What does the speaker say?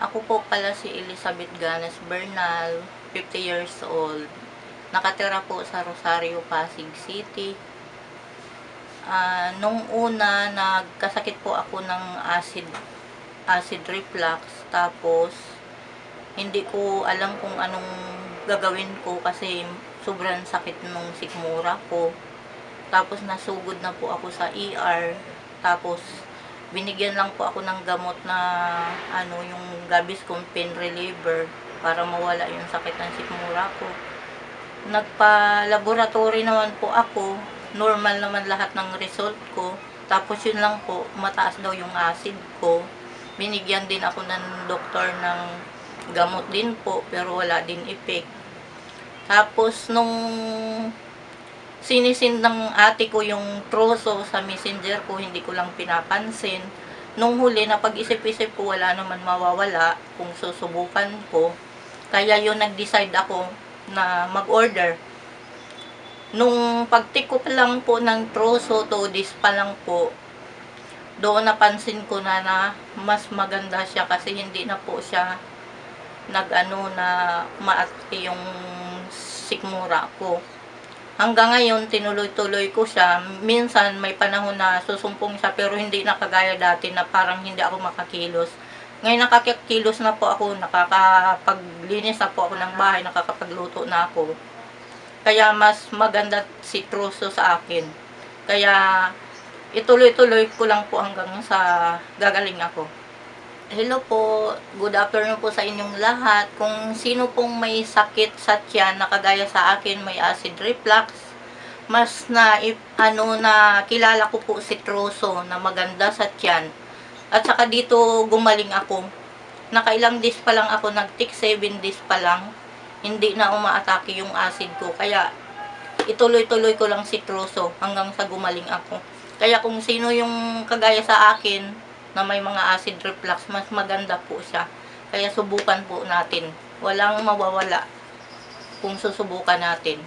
Ako po pala si Elizabeth Ganas Bernal, 50 years old. Nakatira po sa Rosario, Pasig City. Ah, nung una, nagkasakit po ako ng acid acid reflux. Tapos, hindi ko alam kung anong gagawin ko kasi sobrang sakit nung sikmura ko. Tapos, nasugod na po ako sa ER. Tapos, binigyan lang po ako ng gamot na ano yung Gaviscon pain reliever para mawala yung sakit ng sikmura ko. Nagpa-laboratory naman po ako. Normal naman lahat ng result ko. Tapos yun lang po, mataas daw yung acid ko. Binigyan din ako ng doktor ng gamot din po, pero wala din effect. Tapos nung sinisin ng ate ko yung troso sa messenger ko, hindi ko lang pinapansin. Nung huli, na pag-isip-isip ko, wala naman mawawala kung susubukan ko. Kaya yun, nag-decide ako na mag-order. Nung pagtik ko pa lang po ng troso, to this pa lang po, doon napansin ko na na mas maganda siya kasi hindi na po siya nag-ano na maati yung sikmura ko. Hanggang ngayon, tinuloy-tuloy ko siya. Minsan, may panahon na susumpong siya pero hindi na kagaya dati na parang hindi ako makakilos. Ngayon, nakakilos na po ako, nakakapaglinis na po ako ng bahay, nakakapagluto na ako. Kaya mas maganda si Truso sa akin. Kaya ituloy-tuloy ko lang po hanggang sa gagaling ako. Hello po, good afternoon po sa inyong lahat. Kung sino pong may sakit sa tiyan na kagaya sa akin, may acid reflux, mas na if- ano na kilala ko po si Troso na maganda sa tiyan. At saka dito gumaling ako. Nakailang days pa lang ako, nag-take 7 days pa lang. Hindi na umaatake yung acid ko. Kaya ituloy-tuloy ko lang si Troso hanggang sa gumaling ako. Kaya kung sino yung kagaya sa akin na may mga acid reflux, mas maganda po siya. Kaya subukan po natin. Walang mawawala kung susubukan natin.